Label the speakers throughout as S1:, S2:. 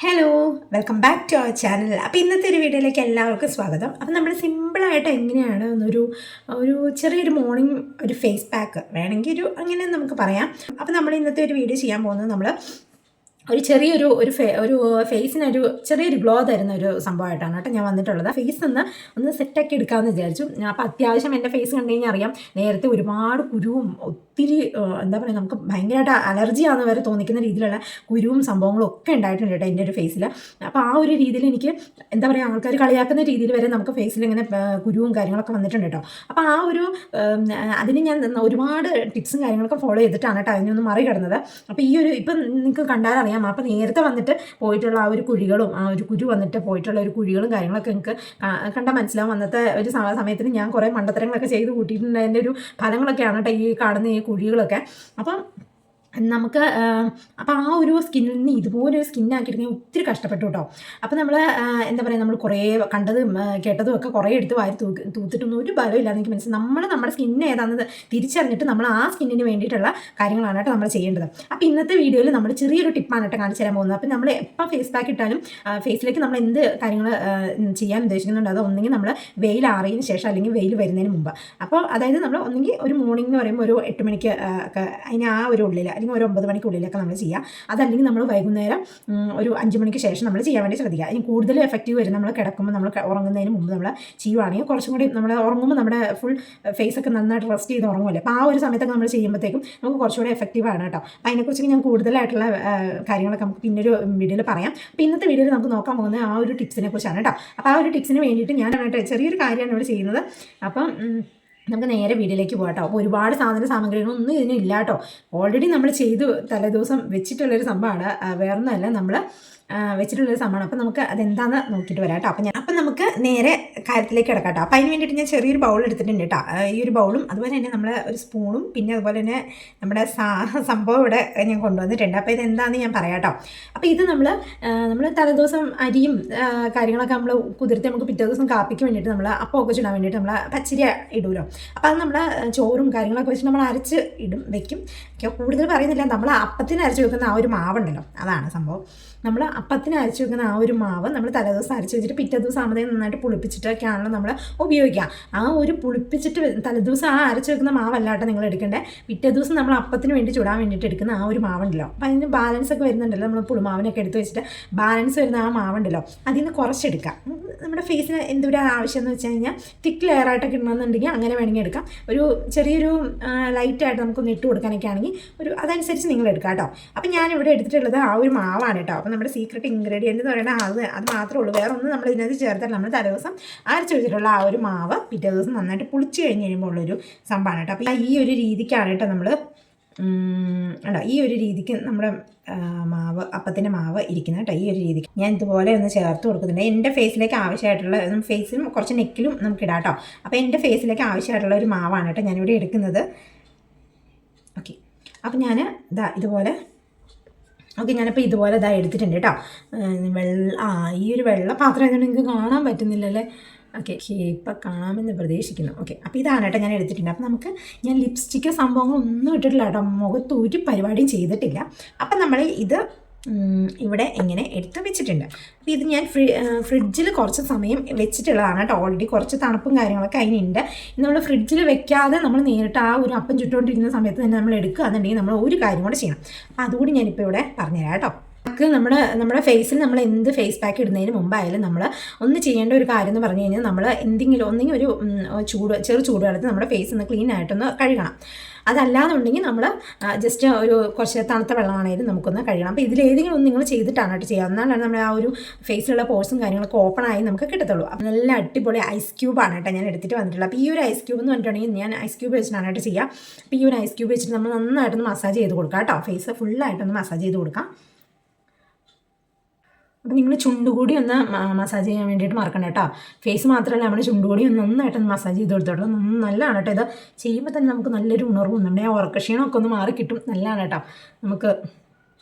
S1: Hello welcome back to our channel അപ്പോൾ ഇന്നത്തെ ഒരു വീഡിയോയിലേക്ക് എല്ലാവർക്കും സ്വാഗതം. അപ്പോൾ നമ്മൾ സിമ്പിളായിട്ട് എങ്ങനെയാണ് എന്നൊരു ഒരു ചെറിയൊരു മോർണിംഗ് ഒരു ഫേസ് പാക്ക് വേണമെങ്കിൽ ഒരു അങ്ങനെ നമുക്ക് പറയാം. അപ്പോൾ നമ്മൾ ഇന്നത്തെ ഒരു വീഡിയോ ചെയ്യാൻ പോകുന്നത് നമ്മൾ ഒരു ചെറിയൊരു ഒരു ഫേ ഒരു ഫേസിനൊരു ചെറിയൊരു ഗ്ലോ തരുന്ന ഒരു സംഭവമായിട്ടാണ് കേട്ടോ ഞാൻ വന്നിട്ടുള്ളത്. ഫേസ് ഒന്ന് ഒന്ന് സെറ്റാക്കി എടുക്കാമെന്ന് വിചാരിച്ചു. അപ്പോൾ അത്യാവശ്യം എന്റെ ഫേസ് കണ്ടു കഴിഞ്ഞാൽ അറിയാം നേരത്തെ ഒരുപാട് കുരുവും ഒത്തിരി എന്താ പറയുക നമുക്ക് ഭയങ്കരമായിട്ട് അലർജിയാണെന്ന് വരെ തോന്നിക്കുന്ന രീതിയിലുള്ള കുരുവും സംഭവങ്ങളും ഒക്കെ ഉണ്ടായിട്ടുണ്ട് കേട്ടോ എന്റെ ഒരു ഫേസിൽ അപ്പോൾ ആ ഒരു രീതിയിൽ എനിക്ക് എന്താ പറയുക ആൾക്കാർ കളിയാക്കുന്ന രീതിയിൽ വരെ നമുക്ക് ഫേസിൽ ഇങ്ങനെ കുരുവും കാര്യങ്ങളൊക്കെ വന്നിട്ടുണ്ട് കേട്ടോ. അപ്പോൾ ആ ഒരു അതിന് ഞാൻ ഒരുപാട് ടിപ്സും കാര്യങ്ങളൊക്കെ ഫോളോ ചെയ്തിട്ടാണ് കേട്ടോ അതിനൊന്ന് മറികടന്നത്. അപ്പോൾ ഈ ഒരു ഇപ്പം നിങ്ങൾക്ക് കണ്ടാൽ അറിയാം അപ്പോൾ നേരത്തെ വന്നിട്ട് പോയിട്ടുള്ള ആ ഒരു കുഴികളും ആ ഒരു കുരു വന്നിട്ട് പോയിട്ടുള്ള ഒരു കുഴികളും കാര്യങ്ങളൊക്കെ എനിക്ക് കണ്ടാൽ മനസ്സിലാവും. അന്നത്തെ ഒരു സമ- സമയത്തിന് ഞാൻ കുറേ മണ്ടത്തരങ്ങളൊക്കെ ചെയ്ത് കൂട്ടിയിട്ടുണ്ട്. അതിന്റെ ഒരു ഫലങ്ങളൊക്കെയാണ് കേട്ടോ ഈ കാണുന്ന ഈ കുഴികളൊക്കെ. അപ്പം നമുക്ക് അപ്പോൾ ആ ഒരു സ്കിന്നിൽ നിന്ന് ഇതുപോലെ ഒരു സ്കിന്നാക്കിയിട്ട് ഞാൻ ഒത്തിരി കഷ്ടപ്പെട്ടു കേട്ടോ. അപ്പോൾ നമ്മൾ എന്താ പറയുക നമ്മൾ കുറേ കണ്ടതും കേട്ടതും ഒക്കെ കുറേ എടുത്ത് വാരി തൂക്കി തൂത്തിട്ടൊന്നും ഒരു ബലമില്ലാതെ എനിക്ക് മനസ്സിലായി. നമ്മൾ നമ്മുടെ സ്കിന്ന് ഏതാണെന്ന് തിരിച്ചറിഞ്ഞിട്ട് നമ്മൾ ആ സ്കിന്നിന് വേണ്ടിയിട്ടുള്ള കാര്യങ്ങളാണ് കേട്ടോ നമ്മൾ ചെയ്യേണ്ടത്. അപ്പോൾ ഇന്നത്തെ വീഡിയോയിൽ നമ്മൾ ചെറിയൊരു ടിപ്പാണ് കേട്ടോ കാണിച്ചു തരാൻ പോകുന്നത്. അപ്പോൾ നമ്മൾ എപ്പോൾ ഫേസ് പാക്ക് ഇട്ടാലും ഫേസിലേക്ക് നമ്മൾ എന്ത് കാര്യങ്ങൾ ചെയ്യാൻ ഉദ്ദേശിക്കുന്നുണ്ട് അത് ഒന്നെങ്കിൽ നമ്മൾ വെയിൽ ആറിയതിന് ശേഷം അല്ലെങ്കിൽ വെയിൽ വരുന്നതിന് മുമ്പ്. അപ്പോൾ അതായത് നമ്മൾ ഒന്നെങ്കിൽ ഒരു മോർണിംഗ് എന്ന് പറയുമ്പോൾ ഒരു എട്ട് മണിക്ക് അതിന് ആ ഒരു ഉള്ളിൽ അല്ലെങ്കിൽ ഒരു ഒമ്പത് മണിക്കുള്ളിലൊക്കെ നമ്മൾ ചെയ്യുക. അതല്ലെങ്കിൽ നമ്മൾ വൈകുന്നേരം ഒരു അഞ്ച് മണിക്ക് ശേഷം നമ്മൾ ചെയ്യാൻ വേണ്ടി ശ്രദ്ധിക്കുക. അതിന് കൂടുതൽ എഫക്റ്റീവ് വരും. നമ്മൾ കിടക്കുമ്പോൾ നമ്മൾ ഉറങ്ങുന്നതിന് മുമ്പ് നമ്മൾ ചെയ്യുവാണെങ്കിൽ കുറച്ചും കൂടി നമ്മൾ ഉറങ്ങുമ്പോൾ നമ്മുടെ ഫുൾ ഫേസ് ഒക്കെ നന്നായിട്ട് റെസ്റ്റ് ചെയ്ത് ഉറങ്ങുമല്ലോ. അപ്പോൾ ആ ഒരു സമയത്തൊക്കെ നമ്മൾ ചെയ്യുമ്പോഴത്തേക്കും നമുക്ക് കുറച്ചുകൂടി എഫക്റ്റീവ് ആണ് കേട്ടോ. അപ്പോൾ അതിനെക്കുറിച്ച് ഞാൻ കൂടുതലായിട്ടുള്ള കാര്യങ്ങളൊക്കെ നമുക്ക് പിന്നൊരു വീഡിയോയിൽ പറയാം. അപ്പോൾ ഇന്നത്തെ വീഡിയോയിൽ നമുക്ക് നോക്കാൻ പോകുന്ന ആ ഒരു ടിപ്സിനെ കുറിച്ചാണ് കേട്ടോ. അപ്പോൾ ആ ഒരു ടിപ്സിന് വേണ്ടിയിട്ട് കേട്ടോ ചെറിയൊരു കാര്യമാണ് ഇവിടെ ചെയ്യുന്നത്. അപ്പം നമുക്ക് നേരെ വീട്ടിലേക്ക് പോകാട്ടോ അപ്പോൾ ഒരുപാട് സാധന സാമഗ്രികളൊന്നും ഇതിന് ഇല്ല കേട്ടോ. ഓൾറെഡി നമ്മൾ ചെയ്തു തലേദിവസം വെച്ചിട്ടുള്ളൊരു സംഭവമാണ്. വേറൊന്നുമല്ല. നമ്മൾ വെച്ചിട്ടുള്ളൊരു സംഭവമാണ്. അപ്പോൾ നമുക്ക് അതെന്താണെന്ന് നോക്കിയിട്ട് വരാം കേട്ടോ. അപ്പോൾ അപ്പം നമുക്ക് നേരെ കാര്യത്തിലേക്ക് കിടക്കാം കേട്ടോ. അപ്പോൾ അതിന് വേണ്ടിയിട്ട് ഞാൻ ചെറിയൊരു ബൗൾ എടുത്തിട്ടുണ്ട് കേട്ടോ. ഈ ഒരു ബൗളും അതുപോലെ തന്നെ നമ്മൾ ഒരു സ്പൂണും പിന്നെ അതുപോലെ തന്നെ നമ്മുടെ സംഭവം ഇവിടെ ഞാൻ കൊണ്ടുവന്നിട്ടുണ്ട്. അപ്പോൾ ഇത് എന്താണെന്ന് ഞാൻ പറയാം കേട്ടോ. അപ്പോൾ ഇത് നമ്മൾ നമ്മൾ തലേദിവസം അരിയും കാര്യങ്ങളൊക്കെ നമ്മൾ കുതിർത്ത് നമുക്ക് പിറ്റേ ദിവസം കാപ്പിക്ക് വേണ്ടിയിട്ട് നമ്മൾ അപ്പമൊക്കെ ചുടാൻ വേണ്ടിയിട്ട് നമ്മൾ പച്ചരി ഇടുമല്ലോ അപ്പോൾ അത് നമ്മൾ ചോറും കാര്യങ്ങളൊക്കെ വെച്ച് നമ്മൾ അരച്ച് ഇടും വെക്കും. കൂടുതൽ പറയുന്നില്ല. നമ്മൾ അപ്പത്തിന് അരച്ച് വെക്കുന്ന ആ ഒരു മാവുണ്ടല്ലോ. അതാണ് സംഭവം. നമ്മൾ അപ്പത്തിന് അരച്ച് വെക്കുന്ന ആ ഒരു മാവ് നമ്മൾ തലേദിവസം അരച്ച് വെച്ചിട്ട് പിറ്റേ ദിവസം ആകുമ്പോഴത്തേക്കും നന്നായിട്ട് പുളിപ്പിച്ചിട്ടൊക്കെയാണല്ലോ നമ്മൾ ഉപയോഗിക്കുക. ആ ഒരു പുളിപ്പിച്ചിട്ട് തലേദിവസം ആ അരച്ച് വെക്കുന്ന മാവല്ലാട്ടോ നിങ്ങൾ എടുക്കേണ്ടത് പിറ്റേ ദിവസം നമ്മൾ അപ്പത്തിന് വേണ്ടി ചുടാൻ വേണ്ടിയിട്ട് എടുക്കുന്ന ആ ഒരു മാവുണ്ടല്ലോ. അപ്പം അതിന് ബാലൻസ് ഒക്കെ വരുന്നുണ്ടല്ലോ. നമ്മൾ പുളിമാവിനൊക്കെ എടുത്ത് വെച്ചിട്ട് ബാലൻസ് വരുന്ന ആ മാവുണ്ടല്ലോ. അതിൽ നിന്ന് കുറച്ചെടുക്കാം. നമ്മുടെ ഫേസിന് എന്തൊരു ആവശ്യം എന്ന് വെച്ച് കഴിഞ്ഞാൽ തിക്ക് ലെയർ ആയിട്ടൊക്കെ ഇടണമെന്നുണ്ടെങ്കിൽ അങ്ങനെ വേണമെങ്കിൽ എടുക്കാം. ഒരു ചെറിയൊരു ലൈറ്റായിട്ട് നമുക്കൊന്ന് ഇട്ട് കൊടുക്കാനൊക്കെ ആണെങ്കിൽ ഒരു അതനുസരിച്ച് നിങ്ങൾ എടുക്കാം കേട്ടോ. അപ്പം ഞാനിവിടെ എടുത്തിട്ടുള്ളത് ആ ഒരു മാവാണ് കേട്ടോ. അപ്പം നമ്മുടെ സീക്രട്ട് ഇൻഗ്രീഡിയന്റ് എന്ന് പറയുന്നത് അത് അത് മാത്രമേ ഉള്ളൂ. വേറെ ഒന്നും നമ്മൾ ഇതിനകത്ത് ചേർത്തില്ല നമ്മൾ തലേദിവസം ദിവസം വെച്ചിട്ടുള്ള ആ ഒരു മാവ് പിറ്റേ ദിവസം നന്നായിട്ട് പുളിച്ച് കഴിഞ്ഞ് കഴിയുമ്പോൾ ഉള്ളൊരു സംഭവമാണ് കേട്ടോ. അപ്പോൾ ഈ ഒരു രീതിക്കാണ് കേട്ടോ നമ്മൾ അല്ല ഈ ഒരു രീതിക്ക് നമ്മുടെ മാവ് അപ്പത്തിന്റെ മാവ് ഇരിക്കുന്ന കേട്ടോ. ഈ ഒരു രീതിക്ക്. ഞാൻ ഇതുപോലെ ഒന്ന് ചേർത്ത് കൊടുക്കുന്നുണ്ട്. എന്റെ ഫേസിലേക്ക് ആവശ്യമായിട്ടുള്ള ഫേസിലും കുറച്ച് നെക്കിലും നമുക്ക് ഇടാം കേട്ടോ. അപ്പോൾ എന്റെ ഫേസിലേക്ക് ആവശ്യമായിട്ടുള്ള ഒരു മാവാണ് കേട്ടോ ഞാനിവിടെ എടുക്കുന്നത്. ഓക്കെ. അപ്പോൾ ഞാൻ ഇതാ ഇതുപോലെ ഓക്കെ ഞാനിപ്പോൾ ഇതുപോലെ ഇതാ എടുത്തിട്ടുണ്ട് കേട്ടോ. വെള്ള ആ ഈ ഒരു വെള്ള പാത്രം ആയതുകൊണ്ട് നിങ്ങൾക്ക് കാണാൻ പറ്റുന്നില്ലല്ലേ? ഓക്കെ ഇപ്പം കാണാമെന്ന് പ്രതീക്ഷിക്കുന്നു. ഓക്കെ അപ്പോൾ ഇതാണ് കേട്ടോ ഞാൻ എടുത്തിട്ടുണ്ട്. അപ്പോൾ നമുക്ക് ഞാൻ ലിപ്സ്റ്റിക്ക് സംഭവങ്ങളൊന്നും ഇട്ടിട്ടില്ല കേട്ടോ. മുഖത്ത് ഒരു പരിപാടിയും ചെയ്തിട്ടില്ല. അപ്പം നമ്മൾ ഇത് ഇവിടെ എങ്ങനെ എടുത്ത് വെച്ചിട്ടുണ്ട്. അപ്പോൾ ഇത് ഞാൻ ഫ്രി ഫ്രിഡ്ജിൽ കുറച്ച് സമയം വെച്ചിട്ടുള്ളതാണ് കേട്ടോ. ഓൾറെഡി കുറച്ച് തണുപ്പും കാര്യങ്ങളൊക്കെ അതിനുണ്ട്. നമ്മൾ ഫ്രിഡ്ജിൽ വെക്കാതെ നമ്മൾ നേരിട്ട് ആ ഒരു അപ്പം ചുട്ടുകൊണ്ടിരിക്കുന്ന സമയത്ത് തന്നെ നമ്മൾ എടുക്കുക എന്നുണ്ടെങ്കിൽ നമ്മൾ ഒരു കാര്യം കൂടെ ചെയ്യണം. അപ്പോൾ അതുകൂടി ഞാനിപ്പോൾ ഇവിടെ പറഞ്ഞുതരാം കേട്ടോ. നമുക്ക് നമ്മുടെ നമ്മുടെ ഫേസിൽ നമ്മൾ എന്ത് ഫേസ് പാക്ക് ഇടുന്നതിന് മുമ്പായാലും നമ്മൾ ഒന്ന് ചെയ്യേണ്ട ഒരു കാര്യം എന്ന് പറഞ്ഞു കഴിഞ്ഞാൽ നമ്മൾ എന്തെങ്കിലും ഒന്നെങ്കിൽ ഒരു ചൂട് ചെറു ചൂടുവെള്ളത്തിൽ നമ്മുടെ ഫേസ് ഒന്ന് ക്ലീൻ ആയിട്ടൊന്ന് കഴുകണം. അതല്ലാന്നുണ്ടെങ്കിൽ നമ്മൾ ജസ്റ്റ് ഒരു കുറച്ച് തണുത്ത വെള്ളമാണെങ്കിലും നമുക്കൊന്ന് കഴുകണം. അപ്പോൾ ഇതിലേതെങ്കിലും ഒന്ന് നിങ്ങൾ ചെയ്തിട്ടാണ് കേട്ടോ ചെയ്യുക. എന്നാലാണ് നമ്മുടെ ആ ഒരു ഫേസിലുള്ള പോഴ്സും കാര്യങ്ങളൊക്കെ ഓപ്പൺ ആയി നമുക്ക് കിട്ടത്തുള്ളൂ. അപ്പോൾ നല്ല അടിപൊളി ഐസ് ക്യൂബാണ് കേട്ടോ ഞാൻ എടുത്തിട്ട് വന്നിട്ടുള്ളത്. അപ്പോൾ ഈ ഒരു ഐസ് ക്യൂബ് എന്ന് പറഞ്ഞിട്ടുണ്ടെങ്കിൽ ഞാൻ ഐസ് ക്യൂബ് വെച്ചിട്ടാണ് കേട്ടോ ചെയ്യുക. അപ്പോൾ ഈ ഒരു ഐസ് ക്യൂബ് വെച്ചിട്ട് നമ്മൾ നന്നായിട്ടൊന്ന് മസാജ് ചെയ്ത് കൊടുക്കാം കേട്ടോ. ഫേസ് ഫുള്ളായിട്ടൊന്ന് മസാജ് ചെയ്ത് കൊടുക്കാം. അപ്പോൾ നിങ്ങൾ ചുണ്ടുകൂടി ഒന്ന് മസാജ് ചെയ്യാൻ വേണ്ടിയിട്ട് മറക്കണം കേട്ടോ. ഫേസ് മാത്രമല്ല നമ്മുടെ ചുണ്ടുകൂടി ഒന്ന് നന്നായിട്ടൊന്ന് മസാജ് ചെയ്ത് കൊടുത്തോട്ടോ നല്ലതാണ് കേട്ടോ ഇത്. ചെയ്യുമ്പോൾ തന്നെ നമുക്ക് നല്ലൊരു ഉണർവ് നമ്മുടെ ആ ഉറക്കക്ഷീണമൊക്കെ ഒന്ന് മാറി കിട്ടും. നല്ലതാണ് കേട്ടോ. നമുക്ക്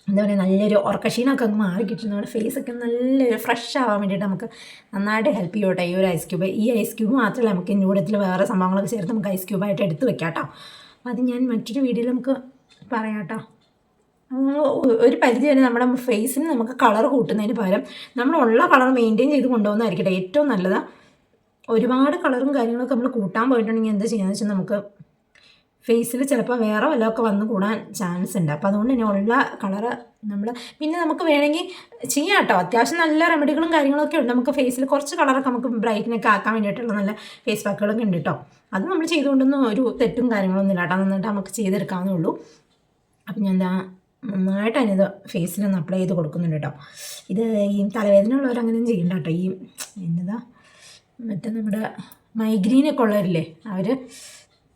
S1: എന്താ പറയുക നല്ലൊരു ഉറക്കക്ഷീണമൊക്കെ അങ്ങ് മാറി കിട്ടും. നമ്മുടെ ഫേസൊക്കെ നല്ലൊരു ഫ്രഷ് ആവാൻ വേണ്ടിയിട്ട് നമുക്ക് നന്നായിട്ട് ഹെൽപ്പ് ചെയ്യും കേട്ടോ ഈ ഒരു ഐസ് ക്യൂബ് ഈ ഐസ് ക്യൂബ് മാത്രമല്ല നമുക്ക് ഇന്നൂടത്തിൽ വേറെ സംഭവങ്ങളൊക്കെ ചേർത്ത് നമുക്ക് ഐസ് ക്യൂബായിട്ട് എടുത്ത് വെക്കാം കേട്ടോ. അപ്പോൾ അത് ഞാൻ മറ്റൊരു വീഡിയോയിൽ നമുക്ക് പറയാം കേട്ടോ. ഒരു പരിധി വരെ നമ്മുടെ ഫേസിന് നമുക്ക് കളർ കൂട്ടുന്നതിന് പകരം നമ്മളുള്ള കളർ മെയിന്റെയിൻ ചെയ്ത് കൊണ്ടുപോകുന്നതായിരിക്കട്ടെ. ഏറ്റവും നല്ലത്. ഒരുപാട് കളറും കാര്യങ്ങളൊക്കെ നമ്മൾ കൂട്ടാൻ പോയിട്ടുണ്ടെങ്കിൽ എന്താ ചെയ്യുന്നത് വെച്ചാൽ നമുക്ക് ഫേസിൽ ചിലപ്പോൾ വേറെ വല്ലതൊക്കെ വന്ന് കൂടാൻ ചാൻസ് ഉണ്ട്. അപ്പോൾ അതുകൊണ്ട് തന്നെ ഉള്ള കളറ് നമ്മൾ പിന്നെ നമുക്ക് വേണമെങ്കിൽ ചെയ്യാം കേട്ടോ അത്യാവശ്യം നല്ല റെമഡികളും കാര്യങ്ങളൊക്കെ ഉണ്ട്. നമുക്ക് ഫേസിൽ കുറച്ച് കളറൊക്കെ നമുക്ക് ബ്രൈറ്റിനൊക്കെ ആക്കാൻ വേണ്ടിയിട്ടുള്ള നല്ല ഫേസ് പാക്കുകളൊക്കെ ഉണ്ട് കേട്ടോ അത് നമ്മൾ ചെയ്തുകൊണ്ടൊന്നും ഒരു തെറ്റും കാര്യങ്ങളൊന്നും ഇല്ല കേട്ടോ നന്നായിട്ട് നമുക്ക് ചെയ്തെടുക്കാവുന്നേ ഉള്ളൂ. അപ്പം ഞാൻ എന്താ നന്നായിട്ട് അതിനിത് ഫേസിനൊന്ന് അപ്ലൈ ചെയ്ത് കൊടുക്കുന്നുണ്ട് കേട്ടോ. ഇത് ഈ തലവേദന ഉള്ളവർ ചെയ്യണ്ട കേട്ടോ. ഈ എന്നതാ മറ്റേ നമ്മുടെ മൈഗ്രീനൊക്കെ ഉള്ളവരില്ലേ അവർ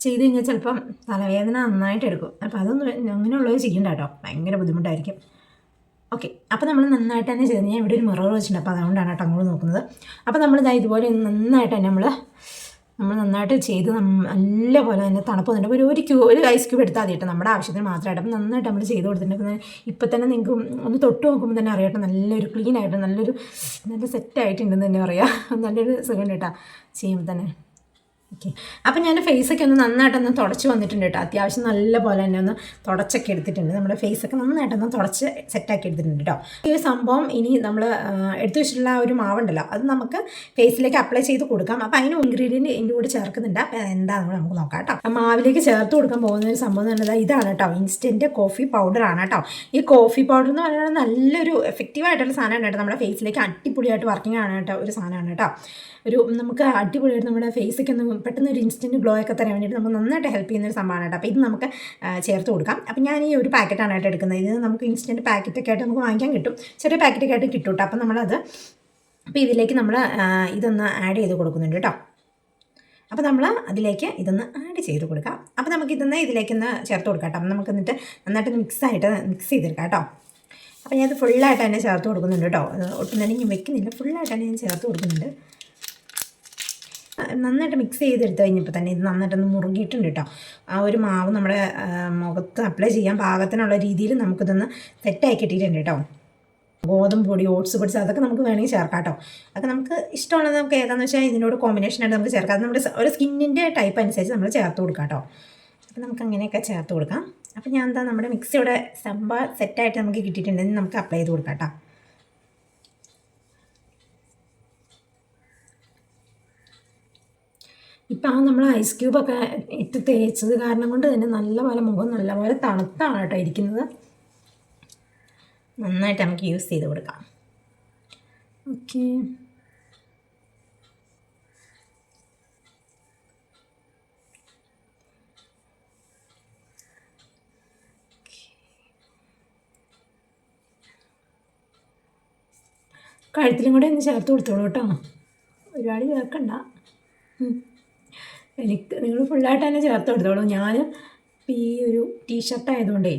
S1: ചെയ്ത് കഴിഞ്ഞാൽ ചിലപ്പം തലവേദന നന്നായിട്ട് എടുക്കും. അപ്പോൾ അതൊന്നും അങ്ങനെയുള്ളവർ ചെയ്യണ്ട കേട്ടോ. ഭയങ്കര ബുദ്ധിമുട്ടായിരിക്കും. ഓക്കെ അപ്പോൾ നമ്മൾ നന്നായിട്ട് തന്നെ ചെയ്ത്. ഞാൻ ഇവിടെ ഒരു മിറർ വെച്ചിട്ടുണ്ട്. അപ്പോൾ അതുകൊണ്ടാണ് കേട്ടോ അങ്ങോട്ട് നോക്കുന്നത്. അപ്പോൾ നമ്മളിതാ ഇതുപോലെ നന്നായിട്ട് തന്നെ നമ്മൾ നമ്മൾ നന്നായിട്ട് ചെയ്ത് നല്ല പോലെ തന്നെ തണുപ്പ് തന്നിട്ട് ഒരു ഒരു ക്യൂ ഒരു ഐസ് ക്യൂബ് എടുത്താൽ കേട്ടോ. നമ്മുടെ ആവശ്യത്തിന് മാത്രമായിട്ട്. അപ്പം നന്നായിട്ട് നമ്മൾ ചെയ്ത് കൊടുത്തിട്ടുണ്ട്. ഇപ്പം തന്നെ നിങ്ങൾക്ക് ഒന്ന് തൊട്ട് നോക്കുമ്പോൾ തന്നെ അറിയാം നല്ലൊരു ക്ലീൻ ആയിട്ട് നല്ലൊരു നല്ല സെറ്റായിട്ടുണ്ടെന്ന് തന്നെ പറയാം. നല്ലൊരു സുഖം കേട്ടോ. ചെയ്യുമ്പോൾ തന്നെ. ഓക്കെ അപ്പം ഞാൻ ഫേസൊക്കെ ഒന്ന് നന്നായിട്ടൊന്ന് തുടച്ച് വന്നിട്ടുണ്ട് കേട്ടോ അത്യാവശ്യം നല്ല പോലെ തന്നെ ഒന്ന് തുടച്ചൊക്കെ എടുത്തിട്ടുണ്ട്. നമ്മുടെ ഫേസൊക്കെ നന്നായിട്ടൊന്ന് തുടച്ച് സെറ്റാക്കി എടുത്തിട്ടുണ്ട് കേട്ടോ ഈ ഒരു സംഭവം ഇനി നമ്മൾ എടുത്തു വെച്ചിട്ടുള്ള ഒരു മാവുണ്ടല്ലോ അത് നമുക്ക് ഫേസിലേക്ക് അപ്ലൈ ചെയ്ത് കൊടുക്കാം. അപ്പം അതിന് ഇൻഗ്രീഡിയന്റ് എന്റെ കൂടെ ചേർക്കുന്നുണ്ട്. അപ്പം എന്താണെന്ന് നമുക്ക് നോക്കാം കേട്ടോ ആ മാവിലേക്ക് ചേർത്ത് കൊടുക്കാൻ പോകുന്ന ഒരു സംഭവം എന്ന് പറയുന്നത് ഇതാണ് കേട്ടോ ഇൻസ്റ്റന്റ് കോഫി പൗഡറാണ് കേട്ടോ ഈ കോഫി പൗഡർ എന്ന് പറയുന്നത് നല്ലൊരു എഫക്റ്റീവ് ആയിട്ടുള്ള സാധനമാണ് കേട്ടോ നമ്മുടെ ഫേസിലേക്ക് അടിപൊളിയായിട്ട് വർക്കിംഗ് ആണ് കേട്ടോ ഒരു സാധനമാണ് കേട്ടോ ഒരു നമുക്ക് അടിപൊളിയായിട്ട് നമ്മുടെ ഫേസൊക്കെ ഒന്ന് പെട്ടെന്ന് ഒരു ഇൻസ്റ്റന്റ് ഗ്ലോ ഒക്കെ തരാൻ വേണ്ടിയിട്ട് നമുക്ക് നന്നായിട്ട് ഹെൽപ്പ് ചെയ്യുന്ന ഒരു സംഭവമാണ് കേട്ടോ. അപ്പോൾ ഇത് നമുക്ക് ചേർത്ത് കൊടുക്കാം. അപ്പോൾ ഞാൻ ഈ ഒരു പാക്കറ്റാണ് ആയിട്ട് എടുക്കുന്നത്. ഇത് നമുക്ക് ഇൻസ്റ്റന്റ് പാക്കറ്റൊക്കെ ആയിട്ട് നമുക്ക് വാങ്ങിക്കാൻ കിട്ടും. ചെറിയ പാക്കറ്റൊക്കെ ആയിട്ട് കിട്ടും കേട്ടോ. അപ്പോൾ നമ്മളത് അപ്പോൾ ഇതിലേക്ക് നമ്മൾ ഇതൊന്ന് ആഡ് ചെയ്ത് കൊടുക്കുന്നുണ്ട് കേട്ടോ. അപ്പോൾ നമ്മൾ അതിലേക്ക് ഇതൊന്ന് ആഡ് ചെയ്ത് കൊടുക്കാം. അപ്പോൾ നമുക്ക് ഇതൊന്ന് ഇതിലേക്കൊന്ന് ചേർത്ത് കൊടുക്കാം കേട്ടോ. നമുക്ക് എന്നിട്ട് നന്നായിട്ട് മിക്സ് ആയിട്ട് മിക്സ് ചെയ്തെടുക്കാം കേട്ടോ. അപ്പോൾ ഞാനത് ഫുള്ളായിട്ട് തന്നെ ചേർത്ത് കൊടുക്കുന്നുണ്ട് കേട്ടോ. ഒട്ടും തന്നെ ഞാൻ വെക്കുന്നില്ല. ഫുള്ളായിട്ട് തന്നെ ഞാൻ ചേർത്ത് കൊടുക്കുന്നുണ്ട്. നന്നായിട്ട് മിക്സ് ചെയ്തെടുത്ത് കഴിഞ്ഞപ്പോൾ തന്നെ ഇത് നന്നായിട്ടൊന്ന് മുറുകിയിട്ടുണ്ട് കേട്ടോ. ആ ഒരു മാവ് നമ്മുടെ മുഖത്ത് അപ്ലൈ ചെയ്യാൻ പാകത്തിനുള്ള രീതിയിൽ നമുക്കിതൊന്ന് സെറ്റായി കിട്ടിയിട്ടുണ്ട് കേട്ടോ. ഗോതമ്പ് പൊടി ഓട്സ് പൊടി അതൊക്കെ നമുക്ക് വേണമെങ്കിൽ ചേർക്കാം കേട്ടോ. അതൊക്കെ നമുക്ക് ഇഷ്ടമുള്ളത് നമുക്ക് ഏതാണെന്ന് വെച്ചാൽ ഇതിനോട് കോമ്പിനേഷൻ ആയിട്ട് നമുക്ക് ചേർക്കാം. അത് നമ്മുടെ ഒരു സ്കിന്നിന്റെ ടൈപ്പ് അനുസരിച്ച് നമ്മൾ ചേർത്ത് കൊടുക്കാം കേട്ടോ. അപ്പോൾ നമുക്ക് അങ്ങനെയൊക്കെ ചേർത്ത് കൊടുക്കാം. അപ്പോൾ ഞാൻ എന്താ നമ്മുടെ മിക്സിയുടെ സംഭവം സംഭ സെറ്റായിട്ട് നമുക്ക് കിട്ടിയിട്ടുണ്ടെങ്കിൽ നമുക്ക് അപ്ലൈ ചെയ്ത് കൊടുക്കാം കേട്ടോ. ഇപ്പം നമ്മൾ ഐസ് ക്യൂബൊക്കെ ഇട്ട് തേച്ചത് കാരണം കൊണ്ട് തന്നെ നല്ലപോലെ മുഖം നല്ലപോലെ തണുത്താണ് കേട്ടോ ഇരിക്കുന്നത്. നന്നായിട്ട് നമുക്ക് യൂസ് ചെയ്ത് കൊടുക്കാം. ഓക്കെ കഴുത്തിലും കൂടെ ഒന്ന് ചേർത്ത് കൊടുത്തോളൂ കേട്ടോ. ഒരുപാട് ചേർക്കണ്ട. എനിക്ക് നിങ്ങൾ ഫുള്ളായിട്ട് തന്നെ ചേർത്ത് കൊടുത്തോളൂ. ഞാൻ ഈ ഒരു ടീഷർട്ട് ആയതുകൊണ്ടേ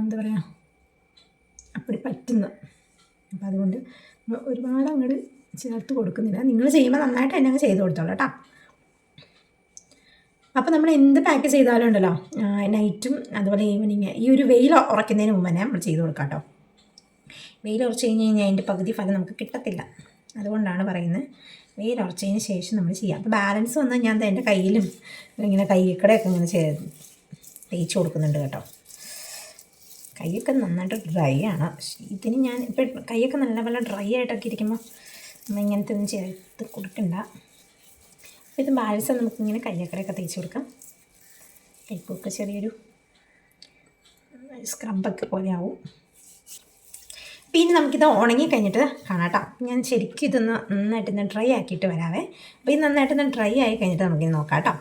S1: എന്താ പറയുക അപ്പടി പറ്റുന്നു. അപ്പം അതുകൊണ്ട് ഒരുപാട് അങ്ങോട്ട് ചേർത്ത് കൊടുക്കുന്നില്ല. നിങ്ങൾ ചെയ്യുമ്പോൾ നന്നായിട്ട് തന്നെ അങ്ങ് ചെയ്ത് കൊടുത്തോളൂ കേട്ടോ. അപ്പോൾ നമ്മൾ എന്ത് പാക്ക് ചെയ്താലും ഉണ്ടല്ലോ നൈറ്റും അതുപോലെ ഈവനിങ് ഈ ഒരു വെയിൽ ഉറക്കുന്നതിന് മുമ്പ് തന്നെ നമ്മൾ ചെയ്ത് കൊടുക്കാം കേട്ടോ. വെയിൽ ഉറച്ച് കഴിഞ്ഞ് കഴിഞ്ഞാൽ അതിന്റെ പകുതി ഫലം നമുക്ക് കിട്ടത്തില്ല. അതുകൊണ്ടാണ് പറയുന്നത്. ഈ ഉറച്ചതിന് ശേഷം നമ്മൾ ചെയ്യാം. അപ്പോൾ ബാലൻസ് വന്നാൽ ഞാൻ എന്റെ കയ്യിലും ഇങ്ങനെ കൈക്കടയൊക്കെ ഇങ്ങനെ ചെയ്ത് തേച്ച് കൊടുക്കുന്നുണ്ട് കേട്ടോ. കൈയൊക്കെ നന്നായിട്ട് ഡ്രൈ ആണ്. ഇതിന് ഞാൻ ഇപ്പം കൈയൊക്കെ നല്ലപോലെ ഡ്രൈ ആയിട്ടൊക്കെ ഇരിക്കുമ്പോൾ നമ്മൾ ഇങ്ങനത്തെ ഒന്നും ചേർത്ത് കൊടുക്കണ്ട. അപ്പോൾ ഇത് ബാലൻസ് നമുക്കിങ്ങനെ കയ്യക്കടയൊക്കെ തേച്ച് കൊടുക്കാം. കൈക്കൊക്കെ ചെറിയൊരു സ്ക്രബൊക്കെ പോലെ ആവും പിന്നെ നമുക്കിത് ഉണങ്ങി കഴിഞ്ഞിട്ട് കാണാം ഞാൻ ശരിക്കും ഇതൊന്ന് നന്നായിട്ട് നന്നായിട്ടൊന്ന് ഡ്രൈ ആക്കിയിട്ട് വരാവേ. അപ്പോൾ ഇത് നന്നായിട്ടൊന്ന് ഡ്രൈ ആയി കഴിഞ്ഞിട്ട് നമുക്കിത് നോക്കാം കേട്ടോ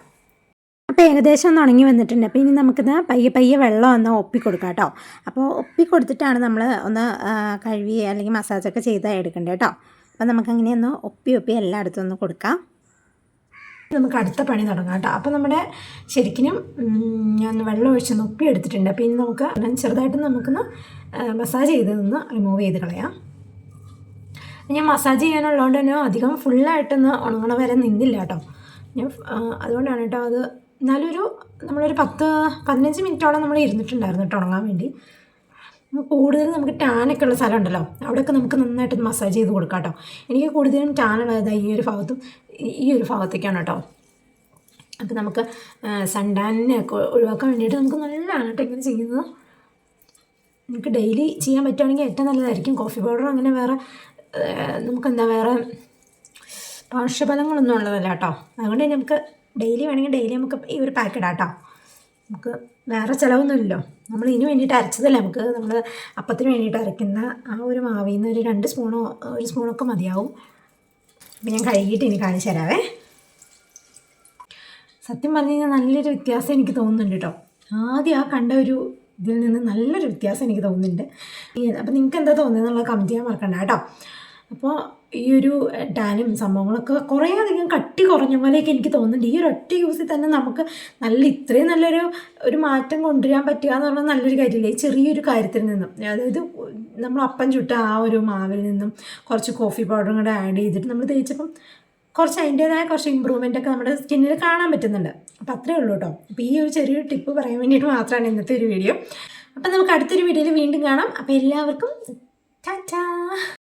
S2: അപ്പോൾ ഏകദേശം ഒന്ന് ഉണങ്ങി വന്നിട്ടുണ്ട്. അപ്പോൾ ഇനി നമുക്കിത് പയ്യെ പയ്യെ വെള്ളം ഒന്ന് ഒപ്പി കൊടുക്കാം കേട്ടോ അപ്പോൾ ഒപ്പി കൊടുത്തിട്ടാണ് നമ്മൾ ഒന്ന് കഴുകി അല്ലെങ്കിൽ മസാജൊക്കെ ചെയ്ത് എടുക്കേണ്ടത് കേട്ടോ അപ്പോൾ നമുക്കങ്ങനെ ഒന്ന് ഒപ്പി ഒപ്പി എല്ലായിടത്തും ഒന്ന് കൊടുക്കാം.
S1: നമുക്ക് അടുത്ത പണി തുടങ്ങാം കേട്ടോ. അപ്പോൾ നമ്മുടെ ശരിക്കും ഞാൻ വെള്ളം ഒഴിച്ചൊന്ന് ഉപ്പി എടുത്തിട്ടുണ്ട്. അപ്പോൾ ഇനി നമുക്ക് ചെറുതായിട്ട് നമുക്കൊന്ന് മസാജ് ചെയ്ത് നിന്ന് റിമൂവ് ചെയ്ത് കളയാം. ഞാൻ മസാജ് ചെയ്യാനുള്ളതുകൊണ്ട് തന്നെ അധികം ഫുള്ളായിട്ടൊന്ന് ഉണങ്ങണ വരെ നിന്നില്ല കേട്ടോ. ഞാൻ അതുകൊണ്ടാണ് കേട്ടോ അത്. എന്നാലൊരു നമ്മളൊരു പത്ത് പതിനഞ്ച് മിനിറ്റോളം നമ്മൾ ഇരുന്നിട്ടുണ്ടായിരുന്നു കേട്ടോ ഉണങ്ങാൻ വേണ്ടി. കൂടുതൽ നമുക്ക് ടാനൊക്കെ ഉള്ള സ്ഥലം ഉണ്ടല്ലോ അവിടെയൊക്കെ നമുക്ക് നന്നായിട്ട് മസാജ് ചെയ്ത് കൊടുക്കാം കേട്ടോ. എനിക്ക് കൂടുതലും ടാനുള്ളത് ഈ ഒരു ഭാഗത്തും ഈ- ഒരു ഭാഗത്തേക്കാണ് കേട്ടോ. അപ്പോൾ നമുക്ക് സൺടാനിനെ ഒക്കെ ഒഴിവാക്കാൻ വേണ്ടിയിട്ട് നമുക്ക് നല്ലതാണ് കേട്ടോ ഇങ്ങനെ ചെയ്യുന്നത്. നമുക്ക് ഡെയിലി ചെയ്യാൻ പറ്റുവാണെങ്കിൽ ഏറ്റവും നല്ലതായിരിക്കും. കോഫി പൗഡർ അങ്ങനെ വേറെ നമുക്കെന്താ വേറെ പാർശ്വഫലങ്ങളൊന്നും ഉള്ളതല്ല കേട്ടോ. അതുകൊണ്ട് നമുക്ക് ഡെയിലി വേണമെങ്കിൽ ഡെയിലി നമുക്ക് ഈ ഒരു പാക്കറ്റ് ആട്ടോ നമുക്ക് വേറെ ചിലവൊന്നുമില്ലല്ലോ നമ്മൾ ഇതിന് വേണ്ടിയിട്ട് അരച്ചതല്ല നമുക്ക്? നമ്മൾ അപ്പത്തിന് വേണ്ടിയിട്ട് അരയ്ക്കുന്ന ആ ഒരു മാവിൽ നിന്ന് ഒരു രണ്ട് സ്പൂണോ ഒരു സ്പൂണൊക്കെ മതിയാവും. അപ്പം ഞാൻ കഴുകിയിട്ട് ഇനി കാണിച്ചു തരാവേ. സത്യം പറഞ്ഞു കഴിഞ്ഞാൽ നല്ലൊരു വ്യത്യാസം എനിക്ക് തോന്നുന്നുണ്ട് കേട്ടോ ആദ്യം ആ കണ്ട ഒരു ഇതിൽ നിന്ന് നല്ലൊരു വ്യത്യാസം എനിക്ക് തോന്നുന്നുണ്ട്. അപ്പം നിങ്ങൾക്ക് എന്താ തോന്നുന്നത് എന്നുള്ള കമന്റ് ചെയ്യാൻ മറക്കണ്ട കേട്ടോ. അപ്പോൾ ഈ ഒരു ടാനും സംഭവങ്ങളൊക്കെ കുറേ അധികം കട്ടി കുറഞ്ഞ പോലെയൊക്കെ എനിക്ക് തോന്നുന്നുണ്ട്. ഈ ഒരു ഒറ്റ യൂസിൽ തന്നെ നമുക്ക് നല്ല ഇത്രയും നല്ലൊരു ഒരു മാറ്റം കൊണ്ടുവരാൻ പറ്റുക എന്ന് പറഞ്ഞാൽ നല്ലൊരു കാര്യമില്ല. ഈ ചെറിയൊരു കാര്യത്തിൽ നിന്നും അതായത് നമ്മൾ അപ്പം ചുട്ട ആ ഒരു മാവിൽ നിന്നും കുറച്ച് കോഫി പൗഡറും കൂടെ ആഡ് ചെയ്തിട്ട് നമ്മൾ തേച്ചപ്പം കുറച്ച് അതിന്റേതായ കുറച്ച് ഇമ്പ്രൂവ്മെന്റ് ഒക്കെ നമ്മുടെ സ്കിന്നിൽ കാണാൻ പറ്റുന്നുണ്ട്. അപ്പോൾ അത്രേ ഉള്ളൂ കേട്ടോ. അപ്പോൾ ഈ ഒരു ചെറിയൊരു ടിപ്പ് പറയാൻ വേണ്ടിയിട്ട് മാത്രമാണ് ഇന്നത്തെ ഒരു വീഡിയോ അപ്പം നമുക്ക് അടുത്തൊരു വീഡിയോയിൽ വീണ്ടും കാണാം. അപ്പോൾ എല്ലാവർക്കും ടാറ്റാ!